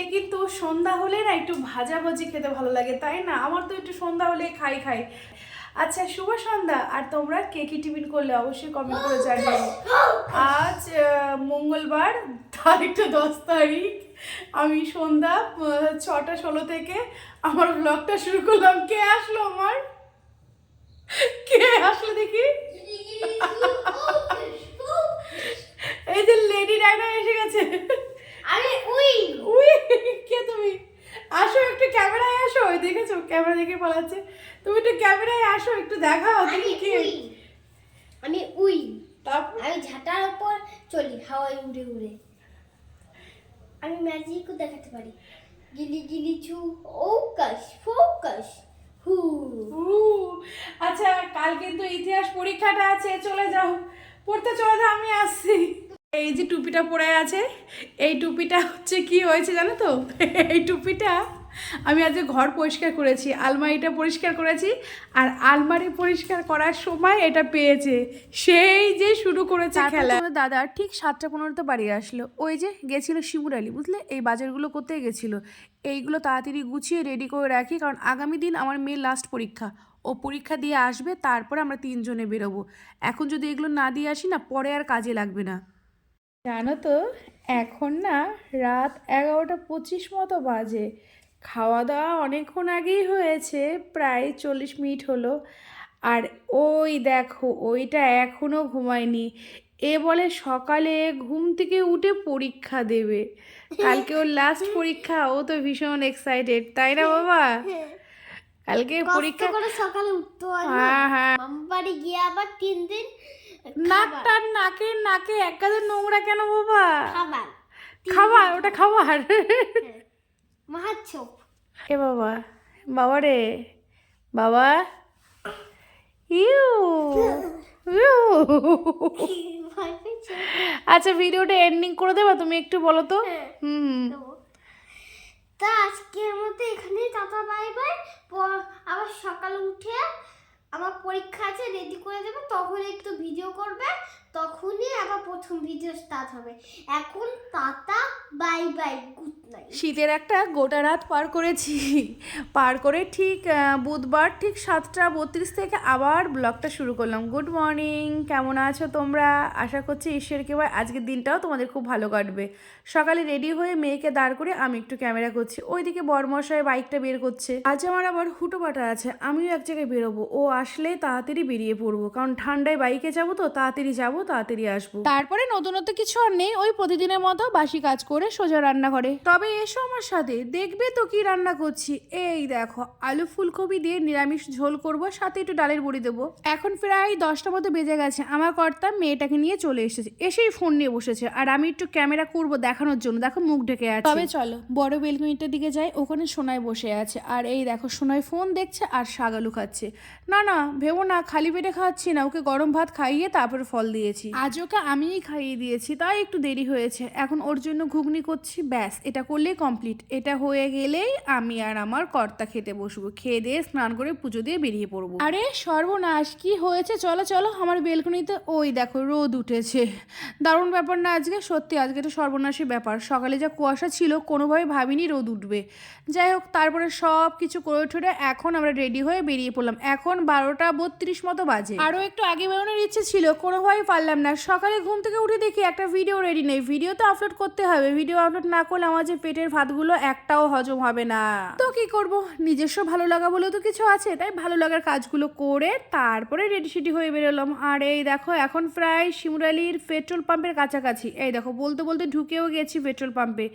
শীতে কিন্তু সন্ধ্যা হলে না একটু ভাজা ভাজি খেতে ভালো লাগে তাই না? আমার তো একটু সন্ধ্যা হলে খাই খাই। আচ্ছা শুভ সন্ধ্যা। আর তোমরা কে কি টিফিন করলে অবশ্যই কমেন্ট করে জানিও। আজ মঙ্গলবার তারিখটা দশ তারিখ। আমি সন্ধ্যা ছটা ষোলো থেকে আমার ব্লগটা শুরু করলাম। কে আসলো আমার? কে আসলো দেখি? এই যে লেডি ডায়না এসে গেছে। আরে উই উই কে তুমি আসো একটু ক্যামেরায় আসো ওই দেখেছ? ক্যামেরা দেখে পালাচ্ছে। তুমি একটু ক্যামেরায় আসো একটু দেখাও তুমি কে উই। আমি উই। তারপর? আমি ঝাঁটার ওপর চলি হাওয়ায় উড়ে উড়ে। আমি ম্যাজিকও দেখাতে পারি। গিলি গিলি ছু ওকাস ফোকাস হু। আচ্ছা কাল কিন্তু ইতিহাস পরীক্ষাটা আছে চলে যাও। পড়তে চলে যাও আমি আসছি। এই যে টুপিটা পরে আছে এই টুপিটা হচ্ছে কি হয়েছে জানো তো? এই টুপিটা আমি আজকে ঘর পরিষ্কার করেছি আলমারিটা পরিষ্কার করেছি আর আলমারি পরিষ্কার করার সময় এটা পেয়েছে। সেই যে শুরু করেছে খেলা। দাদা ঠিক সাতটা পনেরোতে বাড়ি আসলো। ওই যে গেছিল শিমুর আলী বুঝলে? এই বাজারগুলো করতে গেছিল? এইগুলো তাড়াতাড়ি গুছিয়ে রেডি করে রাখি কারণ আগামী দিন আমার মেয়ের লাস্ট পরীক্ষা। ও পরীক্ষা দিয়ে আসবে তারপরে আমরা তিনজনে বেরোবো। এখন যদি এগুলো না দিয়ে আসি না পরে আর কাজে লাগবে না। জানো তো এখন না রাত এগারোটা পঁচিশ মতো বাজে। খাওয়া দাওয়া অনেকক্ষণ আগেই হয়েছে প্রায় চল্লিশ মিনিট হলো। আর ওই দেখো ওইটা এখনও ঘুমায়নি। এ বলে সকালে ঘুম থেকে উঠে পরীক্ষা দেবে। কালকে ওর লাস্ট পরীক্ষা ও তো ভীষণ এক্সাইটেড তাই না বাবা? কালকে পরীক্ষা করে সকালে উঠতে হয় হ্যাঁ হ্যাঁ। বাড়ি গিয়ে আবার তিন দিন নাকটা নাকে নাকে এক কাজে নোংরা কেন বাবা? খাবার। খাবার ওটা খাবার। মাহাচ্ছপ এ বাবা বাবা রে বাবা ইউ। আচ্ছা ভিডিওটা এন্ডিং করে দেবা তুমি একটু বলো তো হ্যাঁ। হুম। তা আজকের মতো এখানেই টাটা বাই বাই আবার সকালে উঠে আমার পরীক্ষা আছে রেডি করে দেবে তখন একটু ভিডিও করবে তখনই আবার প্রথম ভিডিও স্টার্ট হবে। এখন tata bye bye good night শীতের একটা গোটা রাত পার করেছি। পার করে ঠিক বুধবার ঠিক সাতটা বত্রিশ থেকে আবার ব্লগটা শুরু করলাম। গুড মর্নিং কেমন আছো তোমরা? আশা করছি ঈশ্বর কেবল আজকের দিনটাও তোমাদের খুব ভালো কাটবে। সকালে রেডি হয়ে মেয়েকে দাঁড় করে আমি একটু ক্যামেরা করছি। ওইদিকে বরমশাই বাইকটা বের করছে। আজ আমার আবার হুটো হুটোপাটা আছে, আমিও এক জায়গায় বেরোবো। ও আসলে তাড়াতাড়ি বেরিয়ে পড়ব, কারণ ঠান্ডায় বাইকে যাব তো, তাড়াতাড়ি যাব। তাড়াতাড়ি আসব। তারপরে নতুনত্ব কিছু আর নেই ওই প্রতিদিনের মতো বাসি কাজ করে সোজা রান্না করে তবে এসো আমার সাথে দেখবে তো কি রান্না করছি। এই দেখো আলু ফুলকপি দিয়ে নিরামিষ ঝোল করব সাথে একটু ডালের বড়ি দেবো। এখন প্রায় দশটা মতো বেজে গেছে আমার কর্তা মেয়েটাকে নিয়ে চলে এসেছে। এসেই ফোন নিয়ে বসেছে আর আমি একটু ক্যামেরা করব দেখানোর জন্য। দেখো মুখ ঢেকে আছে। তবে চলো বড় বেলকুনিটার দিকে যাই ওখানে সোনাই বসে আছে। আর এই দেখো সোনাই ফোন দেখছে আর শাগালু খাচ্ছে। না না ভেবো না খালি পেটে খাচ্ছি না ওকে গরম ভাত খাইয়ে তারপরে ফল দিয়েছি। আজ ওকে আমিই খাইয়ে দিয়েছি তাই একটু দেরি হয়েছে। এখন ওর জন্য ঘুগনি করছি ব্যাস এটা করলেই কমপ্লিট এটা হয়ে গেলেই আমি আর আমার কর্তা খেতে বসবো। খেয়ে দিয়ে স্নান করে পুজো দিয়ে বেরিয়ে পড়ব। আরে সর্বনাশ কি হয়েছে? চলো চলো আমার বেলকনিতে ওই দেখো রোদ উঠেছে। দারুণ ব্যাপার না আজকে? সত্যি আজকে তো সর্বনাশী ব্যাপার। সকালে যা কুয়াশা ছিল কোনোভাবে ভাবিনি রোদ উঠবে। যাই হোক তারপরে সব কিছু করে ঠরে এখন আমরা রেডি হয়ে বেরিয়ে পড়লাম। এখন বারোটা বত্রিশ মতো বাজে। আরও একটু আগে বেরোনোর ইচ্ছে ছিল কোনোভাবেই পারলাম না। সকালে ঘুম থেকে উঠে দেখি একটা ভিডিও রেডি নেই। ভিডিও তো আপলোড করতে হবে। ভিডিও আপলোড না করলে আমার যে পেটের ভাতগুলো একটাও হজম হবে না। তো কি করব? নিজস্ব ভালো লাগা বলেও তো কিছু আছে, তাই ভালো লাগার কাজগুলো করে তারপরে রেডি সেডি হয়ে বেরোলাম। আর এই দেখো, এখন প্রায় শিমুরালির পেট্রোল পাম্পের কাছাকাছি। এই দেখো, বলতে বলতে ঢুকেও গেছি পেট্রোল পাম্পে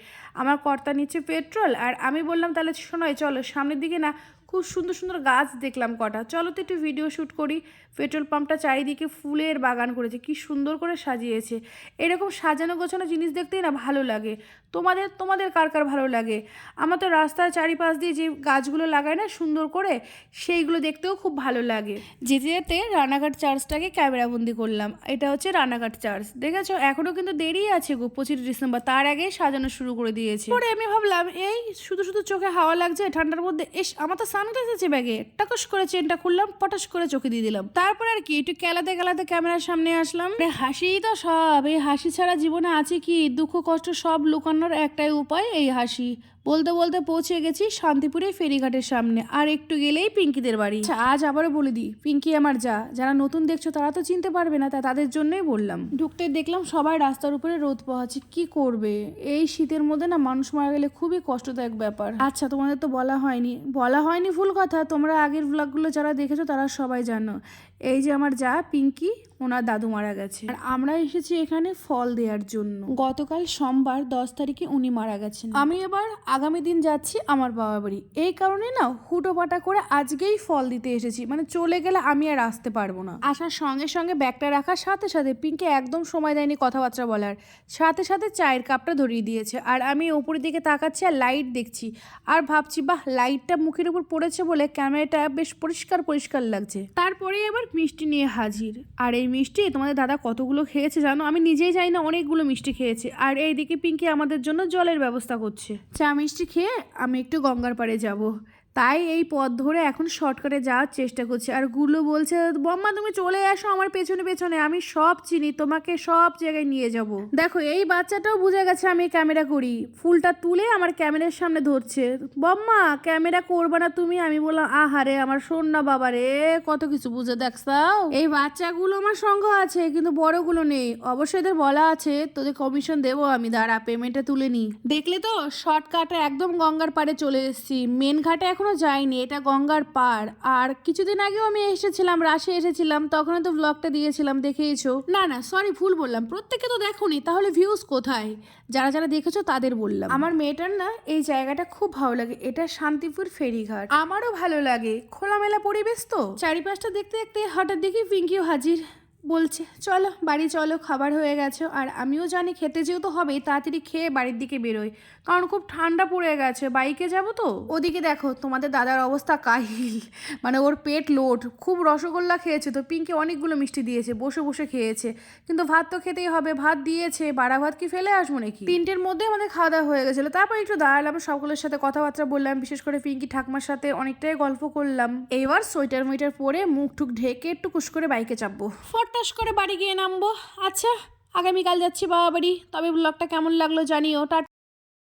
আমার কর্তা নিচ্ছে পেট্রোল আর আমি বললাম, তাহলে শোনোই চলো, সামনের দিকে না খুব সুন্দর সুন্দর গাছ দেখলাম কটা। চলো তো একটু ভিডিও শ্যুট করি। পেট্রোল পাম্পটা চারিদিকে ফুলের বাগান করেছে কি সুন্দর করে সাজিয়েছে। এরকম সাজানো গোছানো জিনিস দেখতেই না ভালো লাগে। তোমাদের তোমাদের কার কার ভালো লাগে? আমার তো রাস্তার চারিপাশ দিয়ে যে গাছগুলো লাগায় না সুন্দর করে সেইগুলো দেখতেও খুব ভালো লাগে। যেতে যেতে রানাঘাট চার্চটাকে ক্যামেরাবন্দি করলাম। এটা হচ্ছে রানাঘাট চার্চ দেখেছ? এখনও কিন্তু দেরি আছে গো পঁচিশ ডিসেম্বর। তার আগেই সাজানো শুরু করে দিয়েছে। পরে আমি ভাবলাম এই শুধু শুধু চোখে হাওয়া লাগছে ঠান্ডার মধ্যে এস আমার তো সানগ্লাস আছে ব্যাগে, টকস করে চেনটা খুললাম, পটাশ করে চোখে দিয়ে দিলাম। তারপর আর কি, একটু কেলাতে কেলাতে ক্যামেরার সামনে আসলাম। হাসি তো সব, এই হাসি ছাড়া জীবনে আছে কি? দুঃখ, কষ্ট সব লুকানোর একটাই উপায়, এই হাসি। বলতে বলতে পৌঁছে গেছি শান্তিপুরে ফেরিঘাটের সামনে। আর একটু গেলেই পিঙ্কিদের বাড়ি। আচ্ছা, আজ আবারও বলে দিই পিঙ্কি আমার যা। যারা নতুন দেখছ তারা তো চিনতে পারবে না তা তাদের জন্যই বললাম। ঢুকতে দেখলাম সবাই রাস্তার উপরে রোদ পোহাচ্ছে কি করবে? এই শীতের মধ্যে না মানুষ মারা গেলে খুবই কষ্টদায়ক ব্যাপার। আচ্ছা তোমাদের তো বলা হয়নি। বলা হয়নি ভুল কথা তোমরা আগের ব্লগগুলো যারা দেখেছ তারা সবাই জানো। এই যে আমার যা, পিঙ্কি, ওনার দাদু মারা গেছে। আর আমরা এসেছি এখানে ফল দেওয়ার জন্য। গতকাল সোমবার দশ তারিখে উনি মারা গেছেন। আমি এবার আগামী দিন যাচ্ছি আমার বাবা বাড়ি। এই কারণে না, হুটোপাটা করে আজকেই ফল দিতে এসেছি। মানে চলে গেলে আমি আর আসতে পারব না। আসার সঙ্গে সঙ্গে ব্যাগটা রাখার সাথে সাথে পিঙ্কি একদম সময় দেয়নি কথাবার্তা বলার। সাথে সাথে চায়ের কাপটা ধরিয়ে দিয়েছে। আর আমি উপরের দিকে তাকাচ্ছি আর লাইট দেখছি। আর ভাবছি, বাহ, লাইটটা মুখের উপর পড়েছে বলে ক্যামেরাটা বেশ পরিষ্কার পরিষ্কার লাগছে। তারপরে এবার মিষ্টি নিয়ে হাজির। আর এই মিষ্টি, তোমাদের দাদা কতগুলো খেয়েছে জানো? আমি নিজেই জানি না, অনেকগুলো মিষ্টি খেয়েছে। আর এইদিকে পিঙ্কি আমাদের জন্য জলের ব্যবস্থা করছে। চা মিষ্টি খেয়ে আমি একটু গঙ্গার পাড়ে যাব। তাই এই পথ ধরে এখন শর্টকাটে যাওয়ার চেষ্টা করছি। আরগুলো বলছে, বম্মা, তুমি চলে আসো আমার পেছনে পেছনে। আমি সব চিনি, তোমাকে সব জায়গায় নিয়ে যাব। দেখো, এই বাচ্চাটাও বুঝে গেছে আমি ক্যামেরা করি। ফুলটা তুলে আমার ক্যামেরার সামনে ধরছে। বম্মা, ক্যামেরা করবে না তুমি? আমি বললাম, আহারে, আমার শোন না বাবা রে, কত কিছু বুঝে দেখছাও এই বাচ্চাগুলো আমার সঙ্গ আছে, কিন্তু বড়গুলো নেই। অবশ্যই এদের বলা আছে, তোদের কমিশন দেবো আমি, দাঁড়া পেমেন্টটা তুলে নি। দেখলে তো, শর্টকাটে একদম গঙ্গার পাড়ে চলে এসেছি। মেন ঘাটে এখনও যাইনি এটা গঙ্গার পাড়। আর কিছুদিন আগেও আমি এসেছিলাম রাশে এসেছিলাম তখন তো ব্লগটা দিয়েছিলাম দেখেইছো? না না সরি ভুল বললাম। প্রত্যেকে তো দেখোনি তাহলে ভিউজ কোথায়? যারা যারা দেখেছ তাদের বললাম। আমার মেয়েটার না এই জায়গাটা খুব ভালো লাগে এটা শান্তিপুর ফেরিঘাট। আমারও ভালো লাগে খোলামেলা পরিবেশ তো। চারিপাশটা দেখতে দেখতে হঠাৎ দেখি পিঙ্কিও হাজির। বলছে চলো বাড়ি চলো খাবার হয়ে গেছে। আর আমিও জানি খেতে যেহেতু হবে তাড়াতাড়ি খেয়ে বাড়ির দিকে বেরোই। কারণ খুব ঠান্ডা পড়ে গেছে। বাইকে যাব তো? ওদিকে দেখো তোমাদের দাদার অবস্থা কাহিল। মানে ওর পেট লোড। খুব রসগোল্লা খেয়েছে তো পিঙ্কে অনেকগুলো মিষ্টি দিয়েছে বসে বসে খেয়েছে। কিন্তু ভাত তো খেতেই হবে। ভাত দিয়েছে বাড়া ভাত কি ফেলে আসব নাকি? তিনটের মধ্যে আমাদের খাওয়া দাওয়া হয়ে গেছিল। তারপর একটু দাঁড়ালাম সকলের সাথে কথাবার্তা বললাম বিশেষ করে পিঙ্কি ঠাকুমার সাথে অনেকটাই গল্প করলাম। এইবার সোয়েটার মুইটার পরে মুখ টুক ঢেকে একটু কুস করে বাইকে চাপবো। ফটাস করে বাড়ি গিয়ে নামবো? আচ্ছা আগামীকাল যাচ্ছি বাবা বাড়ি তবে ব্লগটা কেমন লাগল জানিও। টাটা।